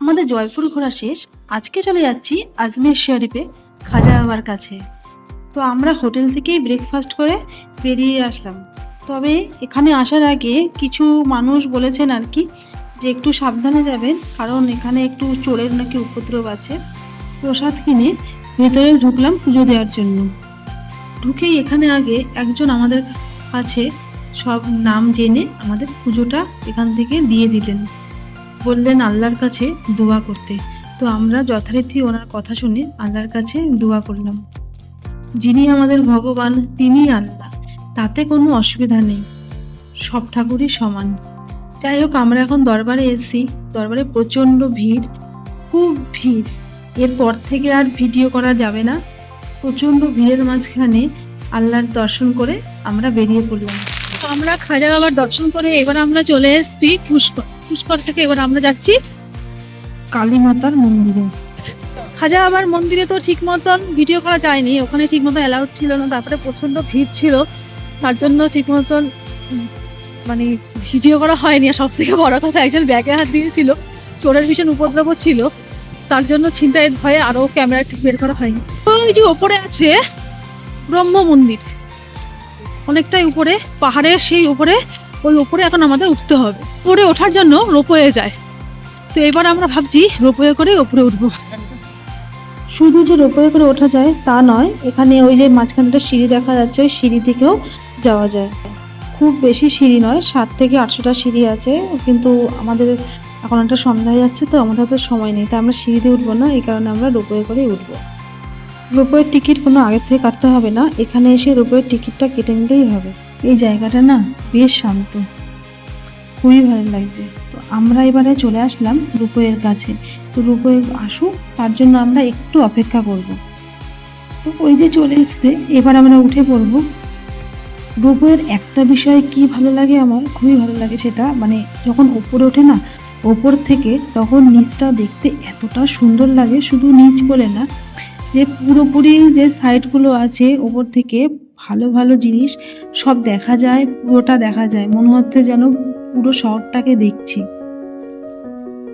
আমাদের জয়পুর ঘোরা শেষ। আজকে চলে যাচ্ছি আজমের শরীফে খাজা বাবার কাছে। তো আমরা হোটেল থেকেই ব্রেকফাস্ট করে বেরিয়ে আসলাম। তবে এখানে আসার আগে কিছু মানুষ বলেছেন আর কি যে একটু সাবধানে যাবেন, কারণ এখানে একটু চোরের নাকি উপদ্রব আছে। প্রসাদ কিনে ভেতরে ঢুকলাম পুজো দেওয়ার জন্য। ঢুকেই এখানে আগে একজন আমাদের কাছে সব নাম জেনে আমাদের পুজোটা এখান থেকে দিয়ে দিলেন। বললেন আল্লাহর কাছে দোয়া করতে। তো আমরা যথারীতি ওনার কথা শুনে আল্লাহর কাছে দোয়া করলাম। যিনি আমাদের ভগবান তিনি আল্লাহ। তাতে কোনো অসুবিধা নেই। সব ঠাকুরই সমান। যাই হোক, আমরা এখন দরবারে এসেছি। দরবারে প্রচণ্ড ভিড়, খুব ভিড়। এরপর থেকে আর ভিডিও করা যাবে না। প্রচণ্ড ভিড়ের মাঝখানে আল্লাহর দর্শন করে আমরা বেরিয়ে পড়লাম। আমরা খাজা বাবার দর্শন করে এবার আমরা চলে এসেছি পুষ্কর। পুষ্কর থেকে এবার আমরা যাচ্ছি কালী মাতার মন্দিরে। খাজা বাবার মন্দিরে তো ঠিক মতন ভিডিও করা যায়নি ওখানে ঠিক মতন অ্যালাউড ছিল না তারপরে প্রচণ্ড ভিড় ছিল তার জন্য ঠিক মতন মানে ভিডিও করা হয়নি। আর সব থেকে বড় কথা একজন ব্যাগে হাত দিয়েছিল চোরের ভীষণ উপদ্রব ছিল তার জন্য ছিনতাইয়ের ভয়ে আরও ক্যামেরা ঠিক বের করা হয়নি। তো ওই যে ওপরে আছে ব্রহ্ম মন্দির অনেকটাই উপরে পাহাড়ের সেই উপরে ওই উপরে এখন আমাদের উঠতে হবে। উপরে ওঠার জন্য রোপওয়ে যায়। তো এবার আমরা ভাবছি রোপওয়ে করে উপরে উঠবো। শুধু যে রোপওয়ে করে ওঠা যায় তা নয়, এখানে ওই যে মাঝখানটা সিঁড়ি দেখা যাচ্ছে, ওই সিঁড়ি থেকেও যাওয়া যায়। খুব বেশি সিঁড়ি নয়, সাত থেকে আটশোটা সিঁড়ি আছে, কিন্তু আমাদের এখন একটা সন্ধ্যা যাচ্ছে তো, আমাদের হাতে সময় নেই, তাই আমরা সিঁড়িতে উঠবো না, এই কারণে আমরা রোপওয়ে করেই উঠবো। রোপওয়ের টিকিট কোনো আগের থেকে কাটতে হবে না, এখানে এসে রোপওয়ের টিকিটটা কেটে নিলেই হবে। এই জায়গাটা না বেশ শান্ত। খুবই ভালো লাগছে। তো আমরা এবারে চলে আসলাম রূপয়ের কাছে। তো রূপয়ে আসুক, তার জন্য আমরা একটু অপেক্ষা করব। তো ওই যে চলে এসছে, এবার আমরা উঠে পড়ব। রূপয়ের একটা বিষয় কি ভালো লাগে আমার, খুবই ভালো লাগে সেটা মানে যখন ওপরে ওঠে না, ওপর থেকে তখন নিচটা দেখতে এতটা সুন্দর লাগে, শুধু নিচ বলে না, যে পুরোপুরি যে সাইডগুলো আছে, ওপর থেকে ভালো ভালো জিনিস সব দেখা যায়, পুরোটা দেখা যায়। মনে হচ্ছে যেন পুরো শহরটাকে দেখছি।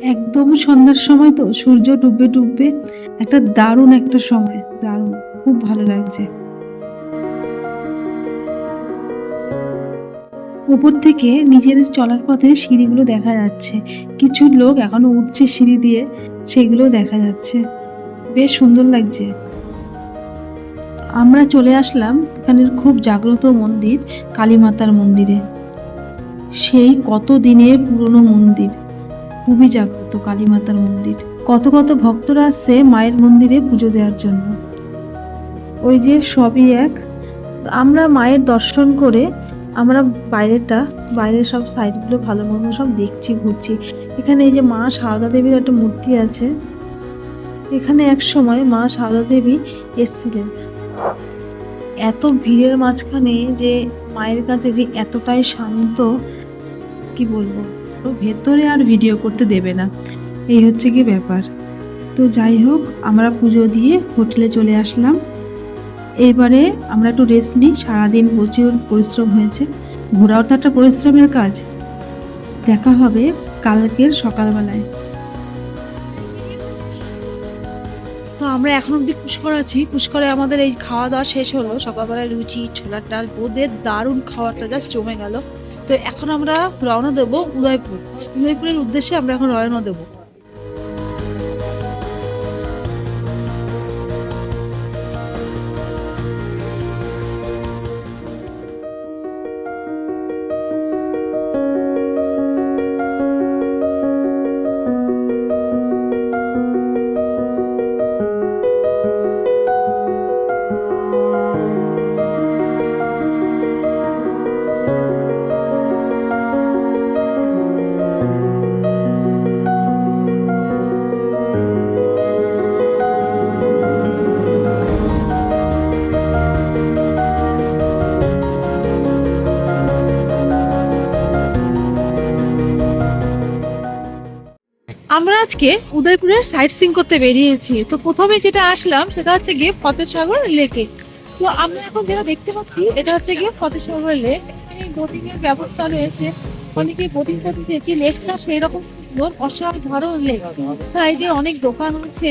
একদম সন্ধ্যার সময় তো, সূর্য ডুববে ডুববে। একটা দারুণ একটা সময়, দারুণ। খুব ভালো লাগছে। উপর থেকে নিজের চলার পথে সিঁড়িগুলো দেখা যাচ্ছে। কিছু লোক এখনও উঠছে সিঁড়ি দিয়ে সেগুলো দেখা যাচ্ছে। বেশ সুন্দর লাগছে। আমরা চলে আসলাম এখানের খুব জাগ্রত মন্দির কালীমাতার মন্দিরে। সেই কত দিনের পুরনো মন্দির। খুবই জাগ্রত কালীমাতার মন্দির। কত কত ভক্তরা আসছে মায়ের মন্দিরে পুজো দেওয়ার জন্য। ওই যে সবই এক। আমরা মায়ের দর্শন করে আমরা বাইরেটা বাইরের সব সাইডগুলো ভালো মন্দ সব দেখছি, ঘুরছি। এখানে এই যে মা সারদা দেবীর একটা মূর্তি আছে। এখানে এক সময় মা সারদা দেবী এসছিলেন। এত ভিড়ের মাঝখানে যে মায়ের কাছে যে এতটাই শান্ত, কি বলব? তো ভেতরে আর ভিডিও করতে দেবে না। এই হচ্ছে কি ব্যাপার। তো যাই হোক, আমরা পুজো দিয়ে হোটেলে চলে আসলাম। এবারে আমরা একটু রেস্ট নিই। সারাদিন প্রচুর পরিশ্রম হয়েছে। ঘোরাও তো একটা পরিশ্রমের কাজ। দেখা হবে কালকের সকালবেলায়। আমরা এখন অব্দি পুষ্কর আছি। পুষ্করে আমাদের এই খাওয়া দাওয়া শেষ হলো। সকালবেলায় লুচি, ছোলার ডাল বোধের দারুণ খাওয়াটা জাস্ট জমে গেল। তো এখন আমরা রওনা দেবো উদয়পুর। উদয়পুরের উদ্দেশ্যে আমরা এখন রওনা দেবো। সাইট সিং করতে বেরিয়েছি। তো প্রথমে যেটা আসলাম, সেটা হচ্ছে গিয়ে ফতেসাগর লেকে তো আমরা এখন যেটা দেখতে পাচ্ছি, এটা হচ্ছে গিয়ে ফতেসাগর লেক এখানে বোটিং এর ব্যবস্থা রয়েছে। অনেকে বোটিং করতে লেকটা সেই রকম সুন্দর, অসাধারণ লেক সাইডে অনেক দোকান আছে।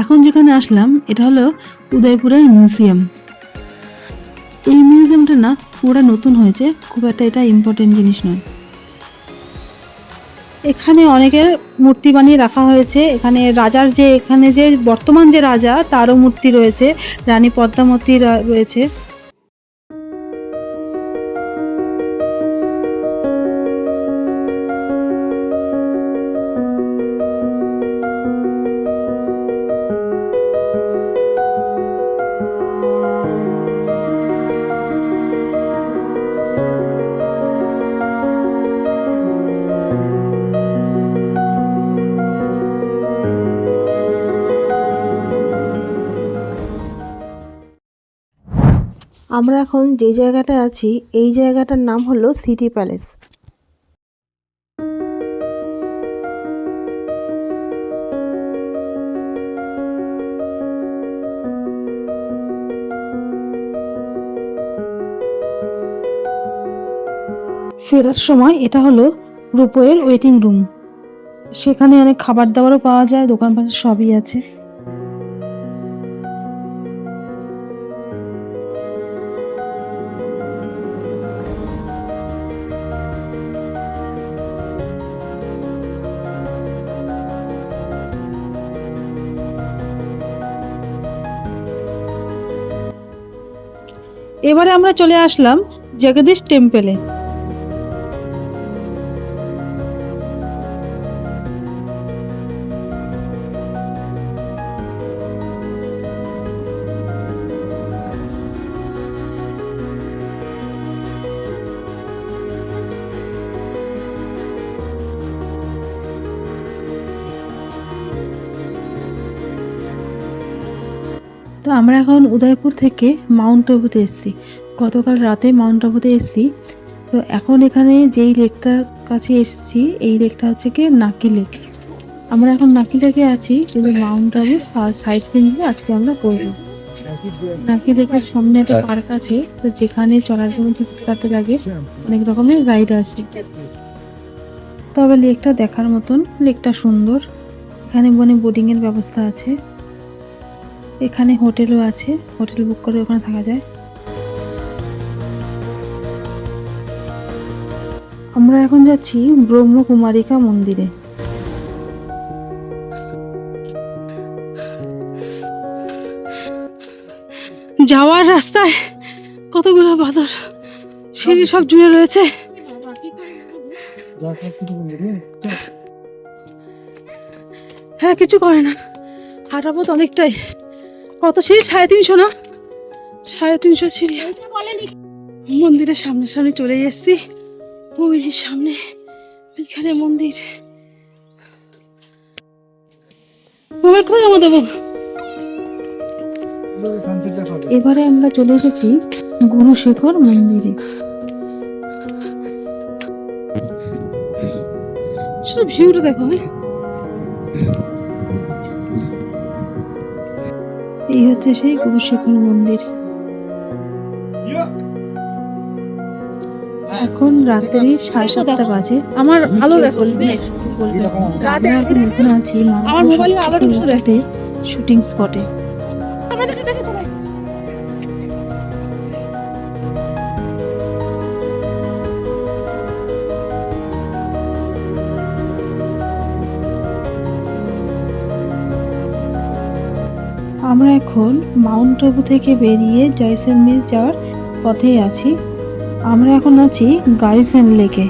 এখন যেখানে আসলাম, এটা হলো উদয়পুরের মিউজিয়াম এই মিউজিয়ামটা না পুরো নতুন হয়েছে। খুব একটা এটা ইম্পর্টেন্ট জিনিস নয়। এখানে অনেকের মূর্তি বানিয়ে রাখা হয়েছে। এখানে রাজার যে, এখানে যে বর্তমান যে রাজা, তারও মূর্তি রয়েছে। রানী পদ্মাবতী রয়েছে। আমরা এখন যে জায়গাটায় আছি, এই জায়গাটার নাম হলো সিটি প্যালেস। ফেরার সময় এটা হলো রূপয়ের ওয়েটিং রুম। সেখানে অনেক খাবার দাবারও পাওয়া যায় দোকানপাট সবই আছে। এবারে আমরা চলে আসলাম জগদীশ টেম্পেলে আমরা এখন উদয়পুর থেকে মাউন্ট আবুতে এসেছি। গতকাল রাতে মাউন্ট আবুতে এসেছি। তো এখন এখানে যেই লেকটার কাছে এসেছি এই লেকটা হচ্ছে কি নাকি লেক। আমরা এখন নাকি লেকে আছি কিন্তু মাউন্ট আবু সাইড সিনগুলো আজকে আমরা করব নাকি লেকের সামনে একটা পার্ক আছে তো যেখানে চলার জন্য টিকিট কাটতে লাগে অনেক রকমের রাইড আছে। তবে লেকটা দেখার মতন লেকটা সুন্দর। এখানে মানে বোটিং এর ব্যবস্থা আছে। এখানে হোটেলও আছে, হোটেল বুক করে ওখানে থাকা যায়। আমরা এখন যাচ্ছি ব্রহ্মকুমারিকা মন্দিরে। যাওয়ার রাস্তায় কতগুলো বাদর, সিঁড়ি সব জুড়ে রয়েছে। হ্যাঁ কিছু করে না। হাঁটা পথ অনেকটাই। কত সিঁড়ি সাড়ে তিনশো না? সাড়ে তিনশো সিঁড়ি মন্দিরের সামনে সামনে চলে এসেছি। ওই যে সামনে ওইখানে মন্দির। মোবাইল কোথায় জমা দেবো? এবারে আমরা চলে এসেছি গুরুশেখর মন্দিরে। শুধু ভিউটা দেখো হ্যাঁ? এই হচ্ছে সেই গুরুশেখর মন্দির। এখন রাত্রি সাড়ে সাতটা বাজে। আমার আলো দেখো। এখন আছি আমার মোবাইলের আলোটা। শুটিং স্পটে আমরা এখন মাউন্ট আবু থেকে বেরিয়ে জয়সেলমের যাওয়ার পথেই আছি। আমরা এখন আছি গাইসেন লেকে।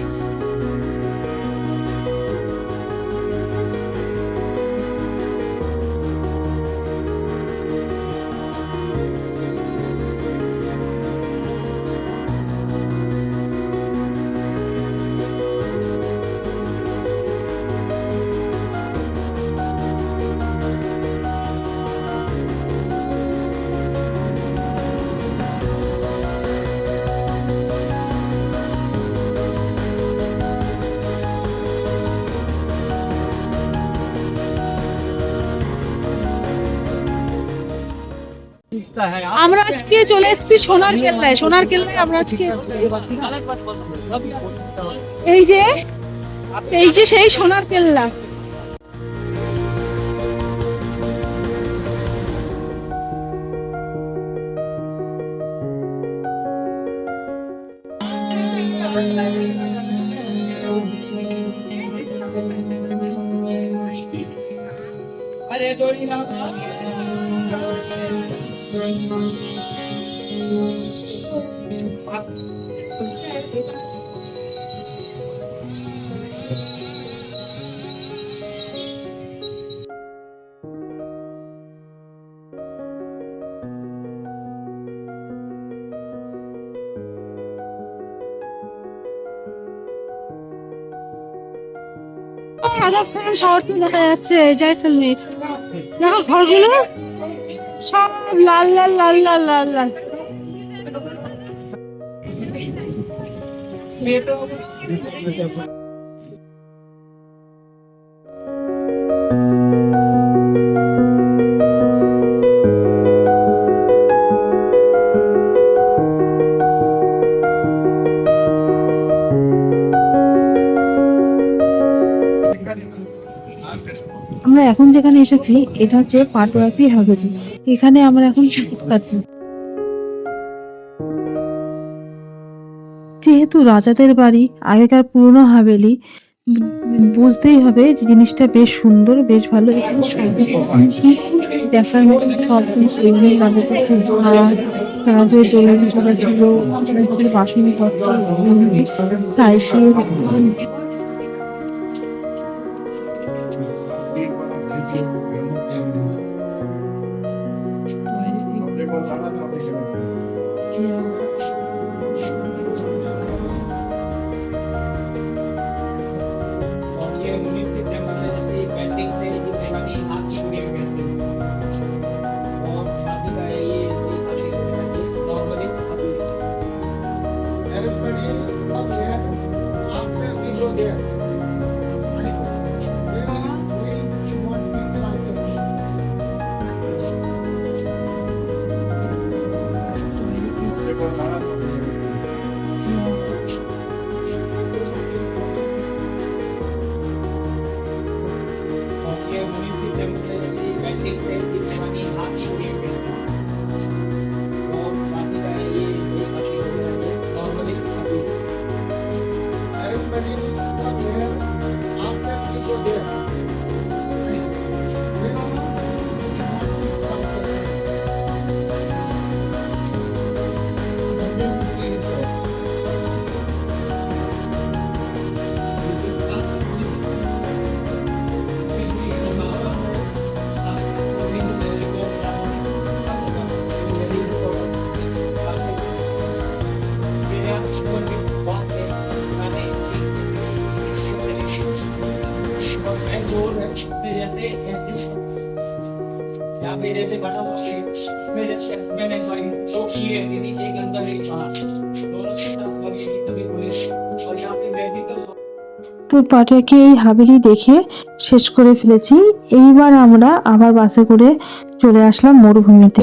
আমরা আজকে চলে এসেছি সোনার কেল্লায়। সোনার কেল্লায় আমরা আজকে এই যে এই যে সেই সোনার কেল্লা। রাজস্থান শহরটা দেখা যাচ্ছে জয়সলমের। দেখো ঘরগুলো। সব লাল লাল লাল লাল লাল লাল। আমরা এখন যেখানে এসেছি, এটা হচ্ছে পাটুয়াপি হাভেলি। এখানে আমরা এখন টিকিট কাটবো। যেহেতু রাজাদের বাড়ি, আগেকার পুরনো হাভেলি, বুঝতেই হবে যে জিনিসটা বেশ সুন্দর, বেশ ভালো। এখানে দেখার মতো সব তাদের কাছে দোলন সবাই ছিল বাসনপত্র, সাইকেল পাটাকে এই হাবেলি দেখে শেষ করে ফেলেছি। এইবার আমরা আবার বাসে করে চলে আসলাম মরুভূমিতে।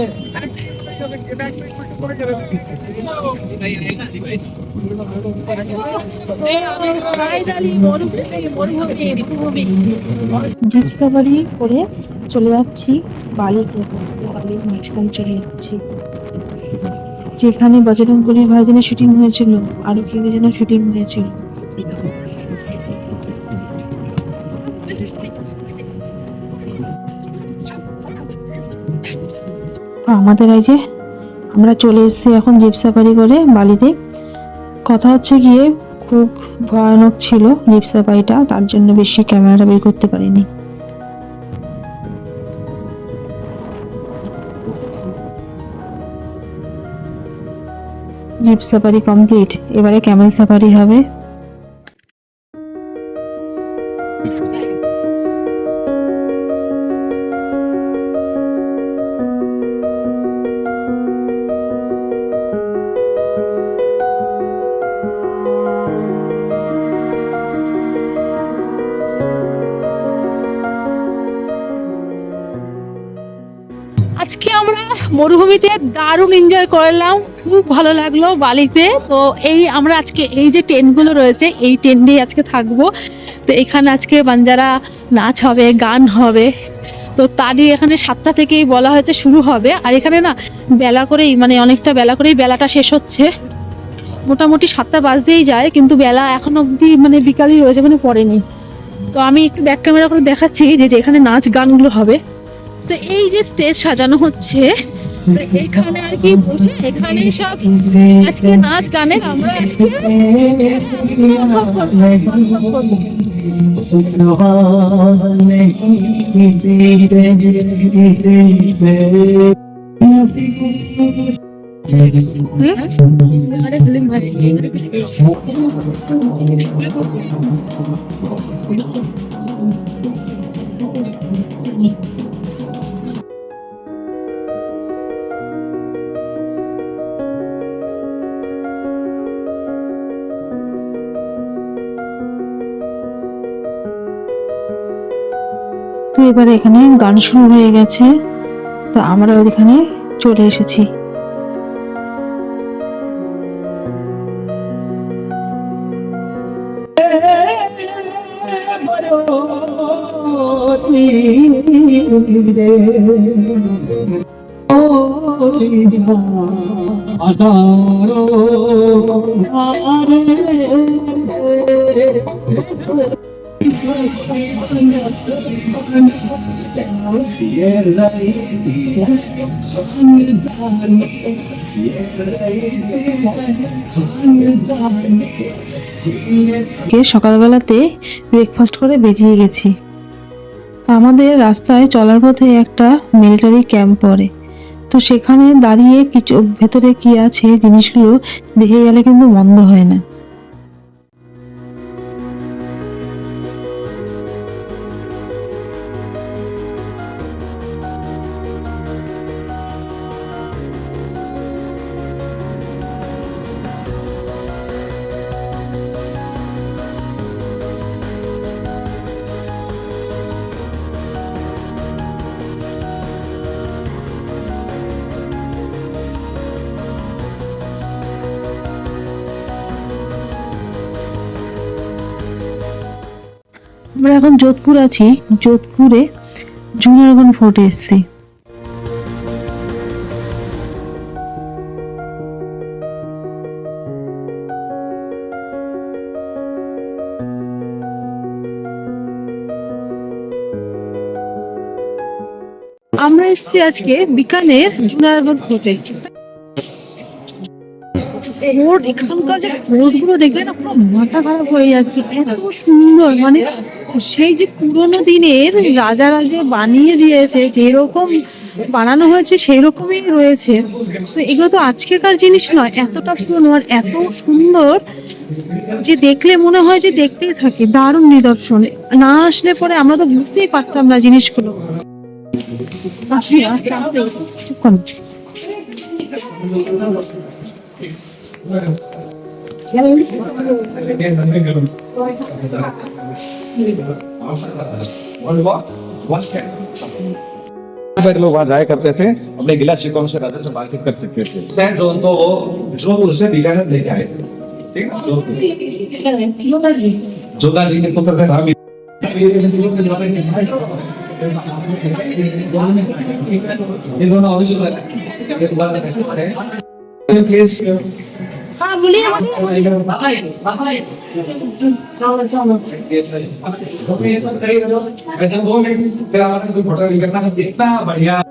জিপ সাফারি করে চলে যাচ্ছি বালিতে। বালির মাঝখানে চলে যাচ্ছি। যেখানে বজরঙ্গলির ভাইজানের শুটিং হয়েছিল আরও কেউ যেন শুটিং হয়েছিল। আমাদের এই যে আমরা চলে এসেছি এখন জিপ সাফারি করে বালিতে। কথা হচ্ছে গিয়ে খুব ভয়ানক ছিল জিপ সাফারিটা, তার জন্য বেশি ক্যামেরাটা বের করতে পারিনি। জিপ সাফারি কমপ্লিট, এবারে ক্যামেল সাফারি হবে। দারুণ এনজয় করলাম। খুব ভালো লাগল বালিতে। তো এই আমরা আজকে, এই যে টেন্টগুলো রয়েছে, এই টেন্টেই আজকে থাকব। তো এখানে আজকে বাঞ্জারা নাচ হবে, গান হবে। তো তারই এখানে সাতটা থেকেই বলা হয়েছে শুরু হবে। আর এখানে না, বেলা করেই মানে অনেকটা বেলা করেই বেলাটা শেষ হচ্ছে। মোটামুটি সাতটা বাজতেই যায়, কিন্তু বেলা এখন অবধি মানে বিকালই রয়েছে মানে পড়েনি। তো আমি একটু ব্যাক ক্যামেরা করে দেখাচ্ছি যে এখানে নাচ গানগুলো হবে। তো এই যে স্টেজ সাজানো হচ্ছে তো এখানে আর কি বসে, এখানে সব আজকে নাচ গানের আমরা তো এবার এখানে গান শুরু হয়ে গেছে। তো আমরা ওইখানে চলে এসেছি। কে সকালবেলাতে ব্রেকফাস্ট করে বেরিয়ে গেছি। আমাদের রাস্তায় চলার পথে একটা মিলিটারি ক্যাম্প পড়ে। তো সেখানে দাঁড়িয়ে কিছু ভেতরে কি আছে জিনিসগুলো দেখে গেলে কিন্তু মন্দ হয় না। এখন যোধপুর আছি যোধপুরে জুনারগন ফোর্টে এসেছি। আমরা এসেছি আজকে বিকানের জুনারগড় ফোর্টে। ফোর্ট এখানকার যে ফোর্টগুলো দেখলে না পুরো মাথা খারাপ হয়ে যাচ্ছে, এত সুন্দর মানে সেই যে পুরোনো দিনের রাজারা যে বানিয়ে দিয়েছে, যেরকম বানানো হয়েছে সেই রকমই রয়েছে তো এগুলো তো আজকেকার জিনিস নয়, এতটা পুরোনো আর এত সুন্দর যে দেখলে মনে হয় যে দেখতেই থাকি, দারুণ নিদর্শন না আসলে পরে আমরা তো বুঝতেই পারতাম না জিনিসগুলো। চুপ। लोग वहाँ जाया करते थे अपने गिलास शिकौन से राजा से बातचीत कर सकते थे जोन तो वो जोधपुर से बीकानेर लेके आए थे ठीक है जोधा जी के पुत्र थे रामी ये दोनों बार प्लीज़ हाँ बोलिए नहीं इतना बढ़िया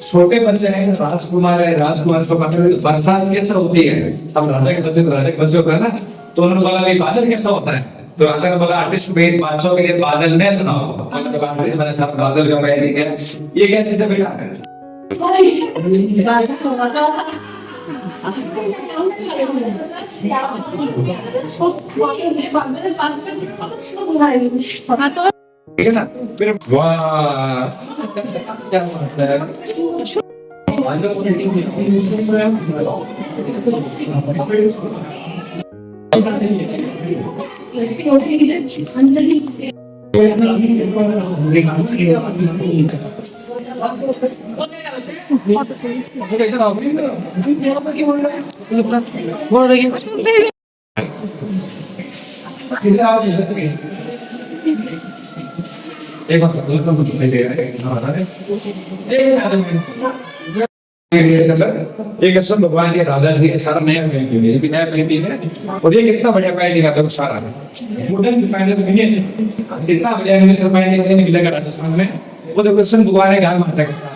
छोटे बच्चे हैं, राजकुमार है, राजकुमार को बरसात कैसे होती है? हम राजा के बच्चे राजा के बच्चे होते हैं ना तो उन्होंने बोला भाई बादल कैसा होता है? तो राजा ने बोला आर्टिस्ट मेन बादशाह के लिए बादल में मैंने सब बादल का मैं ये क्या चीज़ है बेटा? 와. 완전히 सब भगवान के राधा जी है, सारा नया पेंटिंग है नया पेंटिंग है। और ये कितना बढ़िया पेंटिंग है, सारा पेंटिंग तो कितना बढ़िया पेंटिंग मिलेगा राजस्थान में। वो देखो कृष्ण भगवान है गाय माता के साथ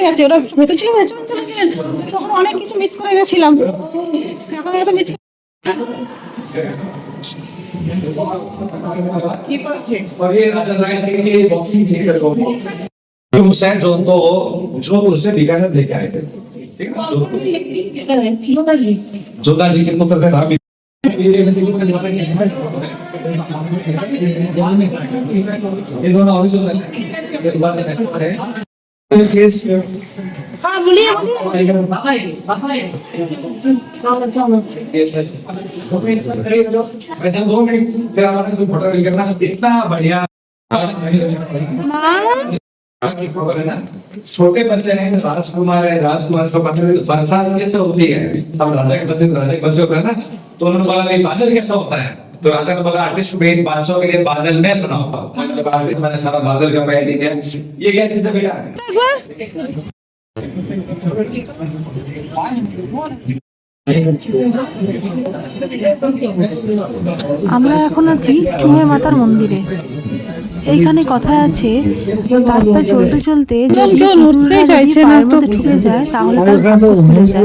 কোথায় গেছে ওরা ভেতর ছিল ভেতর চলে গেলেন তখন অনেক কিছু মিস করে গেছিলাম এখন একদম মিস और ये राजा राय सिंह की वॉकिंग टिकट को जो सैन जोन तो जोधपुर से बीकानेर लेके आए थे ठीक है जोधपुर जोधा जी के पुत्र थे राम ये दोनों ओरिजिनल है ये बात ऐसे है बोलिए इतना बढ़िया। छोटे बच्चे हैं राजकुमार है राजकुमार को है बरसात कैसे होती है? अब राजा के बच्चे राजा के बच्चे होते हैं ना तो उन्होंने बोला बादल कैसा होता है? तो राजा ने बोला आर्टिस्ट मेन बादशाह के लिए बादल महल बनाओ मैंने कहा आर्टिस्ट मैंने सारा बादल का पेंटिंग है ये क्या चीज है बेटा আমরা এখন আছি চুহে মাতার মন্দিরে এইখানে কথা আছে রাস্তায় চলতে চলতে যদি কেউ পুতুলরা নড়তেই যদি চাইছে না পায়ের তো। মধ্যে ঢুকে যায় তাহলে তার ভাগ্য খুলে যায়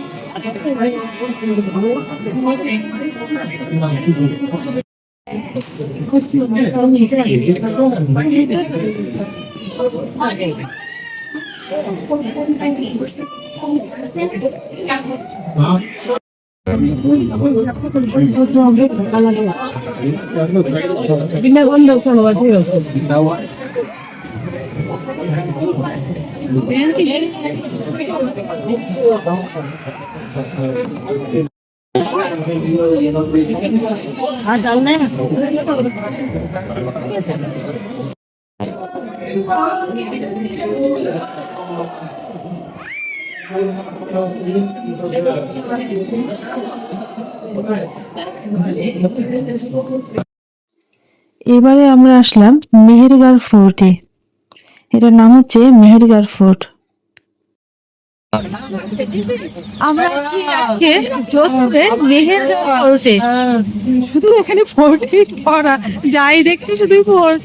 Binawang daw sa mga बाচ্চাদের সে এবারে আমরা আসলাম মেহেরগড় ফোর্টে এটার নাম হচ্ছে মেহেরগার ফোর্ট। আমরা আছি আজকে যোধপুরে মেহেরগড় ফোর্টে। শুধু এখানে ফোর্টে পড়া যাই দেখছি শুধু ফোর্ট।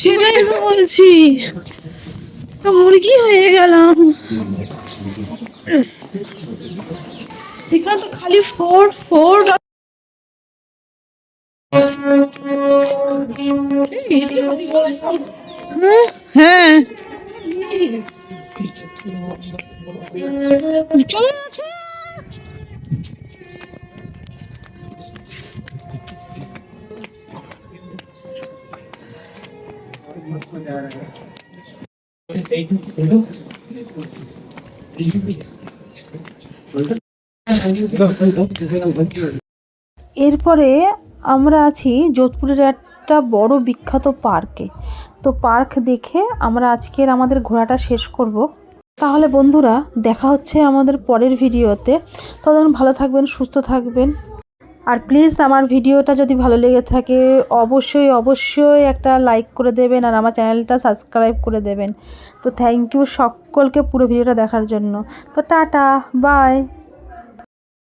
সেটাই তো বলছি। মুরগি হয়ে গেলাম। এখানে তো খালি ফোর্ট ফোর্ট হ্যাঁ। এরপরে আমরা আছি যোধপুরের এক একটা বড় বিখ্যাত পার্কে তো পার্ক দেখে আমরা আজকের আমাদের ঘোরাটা শেষ করব। তাহলে বন্ধুরা, দেখা হচ্ছে আমাদের পরের ভিডিওতে। ততক্ষণ ভালো থাকবেন, সুস্থ থাকবেন। আর প্লিজ আমার ভিডিওটা যদি ভালো লেগে থাকে, অবশ্যই অবশ্যই একটা লাইক করে দেবেন আর আমার চ্যানেলটা সাবস্ক্রাইব করে দেবেন। তো থ্যাংক ইউ সকলকে পুরো ভিডিওটা দেখার জন্য। তো টাটা বাই